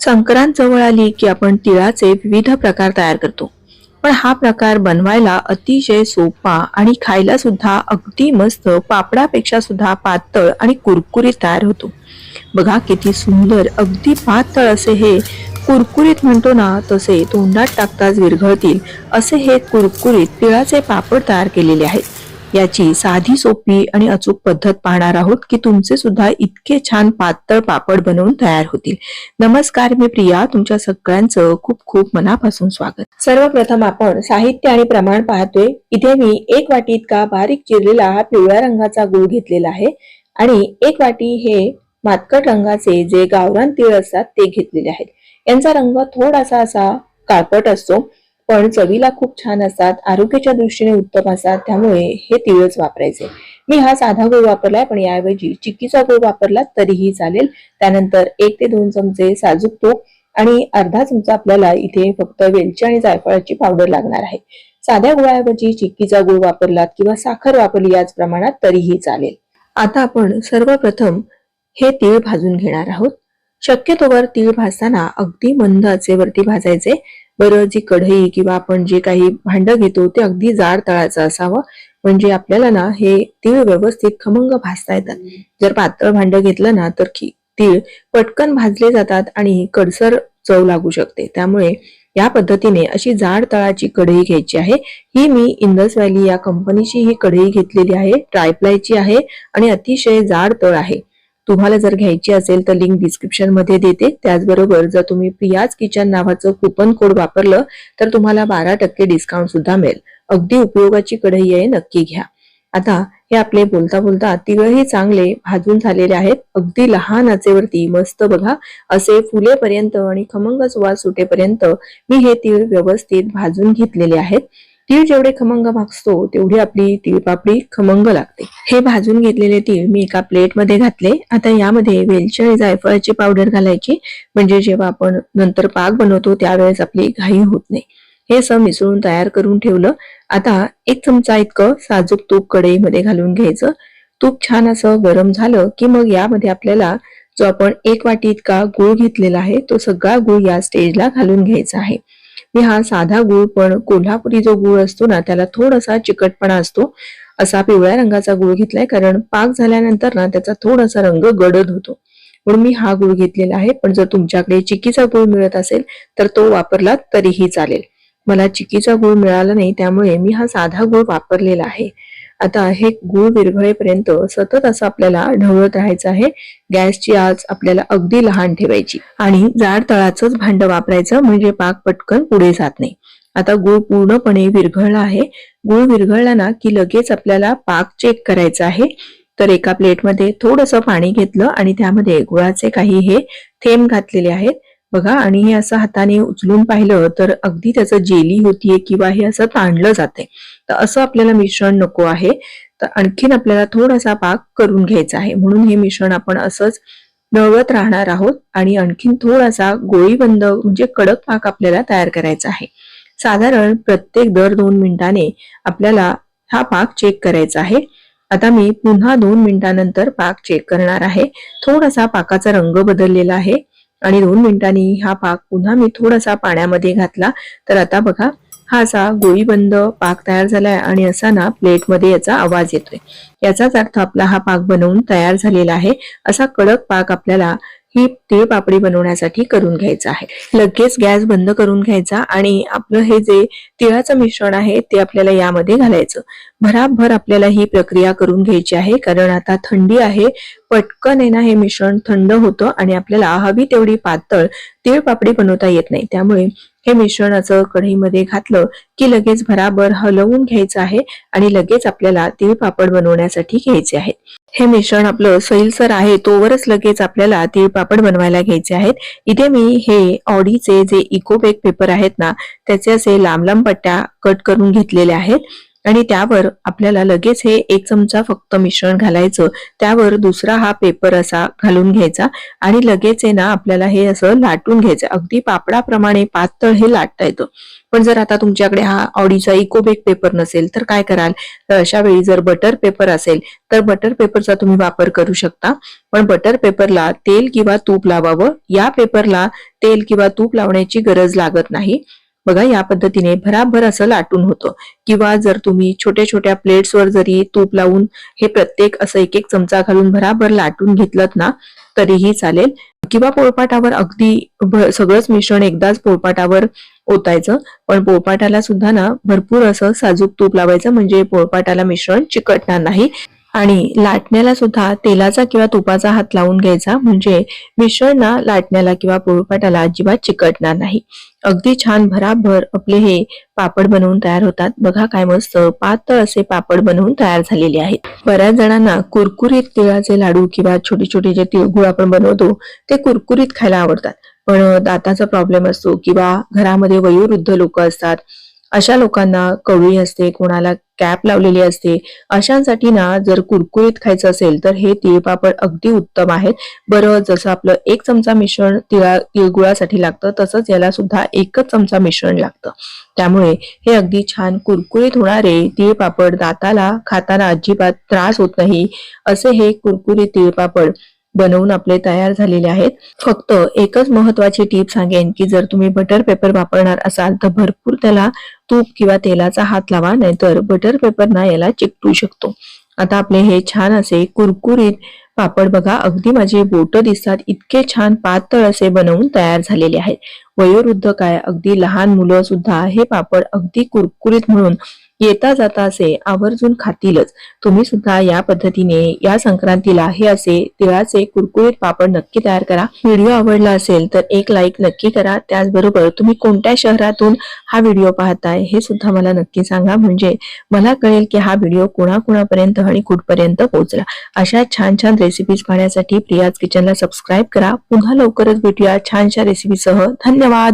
संक्रांत जवळ आली की आपण तिळाचे विविध प्रकार तयार करतो. पण हा प्रकार बनवायला अतिशय सोपा आणि खायला सुद्धा अगदी मस्त पापडापेक्षा सुद्धा पातळ आणि कुरकुरीत तयार होतो. बघा किती सुंदर अगदी पातळ असे हे कुरकुरीत म्हणतो ना तसे तोंडात टाकताच विरघळतील. असे हे कुरकुरीत तिळाचे पापड तयार केलेले आहेत. याची साधी सोपी आणि अचूक पद्धत पाहणार आहोत की तुमचे सुद्धा इतके छान पातळ पापड बनवून तयार होतील. नमस्कार मी प्रिया तुमच्या सगळ्यांचं खूप खूप मनापासून स्वागत. सर्वप्रथम आपण साहित्य आणि प्रमाण पाहतोय. इथे मी एक वाटी इतका बारीक चिरलेला हा पिवळ्या रंगाचा गुळ घेतलेला आहे आणि एक वाटी हे मातकट रंगाचे जे गावरान तीळ असतात ते घेतलेले आहेत. यांचा रंग थोडासा असा काळपट असतो. पण चवीला खूप छान असतात आरोग्याच्या दृष्टीने उत्तम असतात त्यामुळे हे तिळच वापरायचे. मी हा साधा गुळ वापरलाय पण याऐवजी चिक्कीचा गुळ वापरला तरीही चालेल. त्यानंतर एक ते दोन चमचे साजूक तूप आणि अर्धा चमचा आपल्याला इथे फक्त वेलची आणि जायफळाची पावडर लागणार आहे. साध्या गुळाऐवजी चिक्कीचा गुळ वापरलात किंवा साखर वापरली याच प्रमाणात तरीही चालेल. आता आपण सर्वप्रथम हे तीळ भाजून घेणार आहोत. शक्यतोवर तीळ भाजताना अगदी मंद आचेवरती भाजायचे. बरं जी कढई किंवा आपण जे काही भांड घेतो ते अगदी जाड तळाचं असावं. म्हणजे आपल्याला ना हे तीळ व्यवस्थित खमंग भाजता येतात. जर पातळ भांड घेतलं ना तर की तीळ पटकन भाजले जातात आणि कडसर चव लागू शकते. त्यामुळे या पद्धतीने अशी जाड तळाची कढई घ्यायची आहे. ही मी इंदस व्हॅली या कंपनीची ही कढई घेतलेली आहे. ट्रायप्लायची आहे आणि अतिशय जाड तळ आहे. तुम्हाला जर घ्यायची असेल तर लिंक डिस्क्रिप्शनमध्ये देते. त्याचबरोबर जर तुम्ही प्रियाज किचन नावाचं कुपन कोड वापरलं तर तुम्हाला बारा टक्के डिस्काउंट सुद्धा मिळेल. अगदी उपयोगाची कढई आहे नक्की घ्या. आता हे आपले बोलता बोलता तिळही चांगले भाजून झालेले आहेत. अगदी लहान आचेवरती मस्त बघा. असे फुलेपर्यंत आणि खमंग सुवास सुटेपर्यंत मी हे तीळ व्यवस्थित भाजून घेतलेले आहेत. तीळ जेवढे खमंग भाजतो तेवढी आपली तीळपापडी खमंग लागते. हे भाजून घेतलेले तीळ मी एका प्लेटमध्ये घातले. आता यामध्ये वेलची आणि जायफळाची पावडर घालायची. म्हणजे जेव्हा आपण नंतर पाक बनवतो त्यावेळेस आपली घाई होत नाही. हे असं मिसळून तयार करून ठेवलं. आता एक चमचा इतकं साजूक तूप कढईमध्ये घालून घ्यायचं. तूप छान असं गरम झालं की मग यामध्ये आपल्याला जो आपण एक वाटी इतका गुळ घेतलेला आहे तो सगळा गुळ या स्टेजला घालून घ्यायचा आहे. मी हा साधा गुळ पण कोल्हापुरी जो गुळ असतो ना त्याला थोडासा चिकटपणा असतो. असा पिवळ्या रंगाचा गुळ घेतलाय कारण पाक झाल्यानंतर ना त्याचा थोडासा रंग गडद होतो. म्हणून मी हा गुळ घेतलेला आहे पण जर तुमच्याकडे चिकीचा गुळ मिळत असेल तर तो वापरला तरीही चालेल. मला चिकीचा गुळ मिळाला नाही त्यामुळे मी हा साधा गुळ वापरलेला आहे. आता हे गुळ विरघळेपर्यंत सतत असं आपल्याला ढवळत राहायचं आहे. गॅसची आज आपल्याला अगदी लहान ठेवायची. आणि जाड तळाचंच भांड वापरायचं म्हणजे पाक पटकन पुढे जात नाही. आता गुळ पूर्णपणे विरघळला आहे. गुळ विरघळला ना की लगेच आपल्याला पाक चेक करायचा आहे. तर एका प्लेटमध्ये थोडस पाणी घेतलं आणि त्यामध्ये गुळाचे काही हे थेंब घातलेले आहेत. बघा आणि हे असं हाताने उचलून पाहिलं तर अगदी त्याचं जेली होतीये किंवा हे असं ताणलं जाते तर असं आपल्याला मिश्रण नको आहे. तर आणखीन आपल्याला थोडासा पाक करून घ्यायचा आहे. म्हणून हे मिश्रण आपण असंच नवळत राहणार आहोत आणि आणखीन थोडासा गोळीबंद म्हणजे कडक पाक आपल्याला तयार करायचा आहे. साधारण प्रत्येक दर दोन मिनिटाने आपल्याला हा पाक चेक करायचा आहे. आता मी पुन्हा दोन मिनिटानंतर पाक चेक करणार आहे. थोडासा पाकाचा रंग बदललेला आहे. आणि दोन मिनिटांनी हा पाक पुन्हा मी थोडासा पाण्यामध्ये घातला. तर आता बघा हा असा गोळीबंद पाक तयार झालाय आणि असा ना प्लेटमध्ये याचा आवाज येतोय. याचाच अर्थ आपला हा पाक बनवून तयार झालेला आहे. असा कडक पाक आपल्याला ही तीळ पापडी बनवण्यासाठी करून घ्यायचं आहे. लगेच गॅस बंद करून घ्यायचा आणि आपलं हे जे तिळाचं मिश्रण आहे ते आपल्याला यामध्ये घालायचं. भराभर आपल्याला ही प्रक्रिया करून घ्यायची आहे कारण आता थंडी आहे. पटकन आहे ना हे मिश्रण थंड होतं आणि आपल्याला हवी तेवढी पातळ तीळ पापडी बनवता येत नाही. त्यामुळे हे मिश्रण असं कढईमध्ये घातलं की लगेच भराभर हलवून घ्यायचं आहे आणि लगेच आपल्याला तीळ पापड बनवण्यासाठी घ्यायचे आहे. हे मिश्रण आपलं सैलसर आहे तोवरच लगेच आपल्याला तीळ पापड बनवायला घ्यायचे आहेत. इथे मी हे ऑडीचे जे इको बेक पेपर आहेत ना त्याचे असे लांब लांब पट्ट्या कट करून घेतलेले आहेत. आणि त्यावर आपल्याला लगेच हे एक चमचा फक्त मिश्रण घालायचं. त्यावर दुसरा हा पेपर असा घालून घ्यायचा आणि लगेच आहे ना आपल्याला हे असं लाटून घ्यायचं. अगदी पापडाप्रमाणे पातळ हे लाटता येतं. पण जर आता तुमच्याकडे हा ऑडीचा इकोबेक पेपर नसेल तर काय कराल? तर अशा वेळी जर बटर पेपर असेल तर बटर पेपरचा तुम्ही वापर करू शकता. पण बटर पेपरला तेल किंवा तूप लावावं. या पेपरला तेल किंवा तूप लावण्याची गरज लागत नाही. बघा या पद्धतीने भराभर असं लाटून होतं. किंवा जर तुम्ही छोट्या छोट्या प्लेट्सवर जरी तूप लावून हे प्रत्येक असं एक एक चमचा घालून भराभर लाटून घेतलं ना तरीही चालेल. किंवा पोळपाटावर अगदी सगळंच मिश्रण एकदाच पोळपाटावर ओतायचं. पण पोळपाटाला सुद्धा ना भरपूर असं साजूक तूप लावायचं. म्हणजे पोळपाटाला मिश्रण चिकटणार नाही. आणि लाटण्याला सुद्धा तेलाचा किंवा तुपाचा हात लावून घ्यायचा. म्हणजे मिश्रण ना लाटण्याला किंवा पोळपाटाला अजिबात चिकटणार नाही. अगदी छान भराभर आपले हे पापड बनवून तयार होतात. बघा काय मस्त पातळ असे पापड बनवून तयार झालेले आहेत. बऱ्याच जणांना कुरकुरीत तिळाचे लाडू किंवा छोटे छोटे जे तिळगुळ आपण बनवतो ते कुरकुरीत खायला आवडतात. पण दाताचा प्रॉब्लेम असतो किंवा घरामध्ये वयोवृद्ध लोक असतात अशा लोकांना कवळी असते कोणाला कॅप लावलेली असते. अशांसाठी ना जर कुरकुरीत खायचं असेल तर हे तिळपापड अगदी उत्तम आहेत. बरं जसं आपलं एक चमचा मिश्रण तिळा तिळगुळासाठी लागतं तसंच याला सुद्धा एकच चमचा मिश्रण लागतं. त्यामुळे हे अगदी छान कुरकुरीत होणारे तिळपापड दाताला खाताना अजिबात त्रास होत नाही. असे हे कुरकुरीत तिळपापड बनवून आपले तयार झालेले आहेत. फक्त एकच महत्वाची टीप सांगेन की जर तुम्ही बटर पेपर वापरणार असाल तर भरपूर त्याला तूप किंवा तेलाचा हात लावा नाहीतर बटर पेपर ना याला चिकटू शकतो. आता आपले हे छान असे कुरकुरीत पापड बघा अगदी माझे बोट दिसतात इतके छान पातळ असे बनवून तयार झालेले आहेत. वयोवृद्ध काय अगदी लहान मुलं सुद्धा हे पापड अगदी कुरकुरीत म्हणून येता जाता असे आवर्जून खातीलच. तुम्ही सुद्धा या पद्धतीने या संक्रांतीला हे असे तिळाचे कुरकुरीत पापड नक्की तयार करा. व्हिडिओ आवडला असेल तर एक लाईक नक्की करा. त्याचबरोबर तुम्ही कोणत्या शहरातून हा व्हिडिओ पाहताय हे सुद्धा मला नक्की सांगा. म्हणजे मला कळेल की हा व्हिडिओ कुणाकुणापर्यंत आणि कुठपर्यंत पोहोचला. अशा छान छान रेसिपीज पाहण्यासाठी प्रियाज किचनला सबस्क्राईब करा. पुन्हा लवकरच भेटूया छानशा रेसिपीसह धन्यवाद!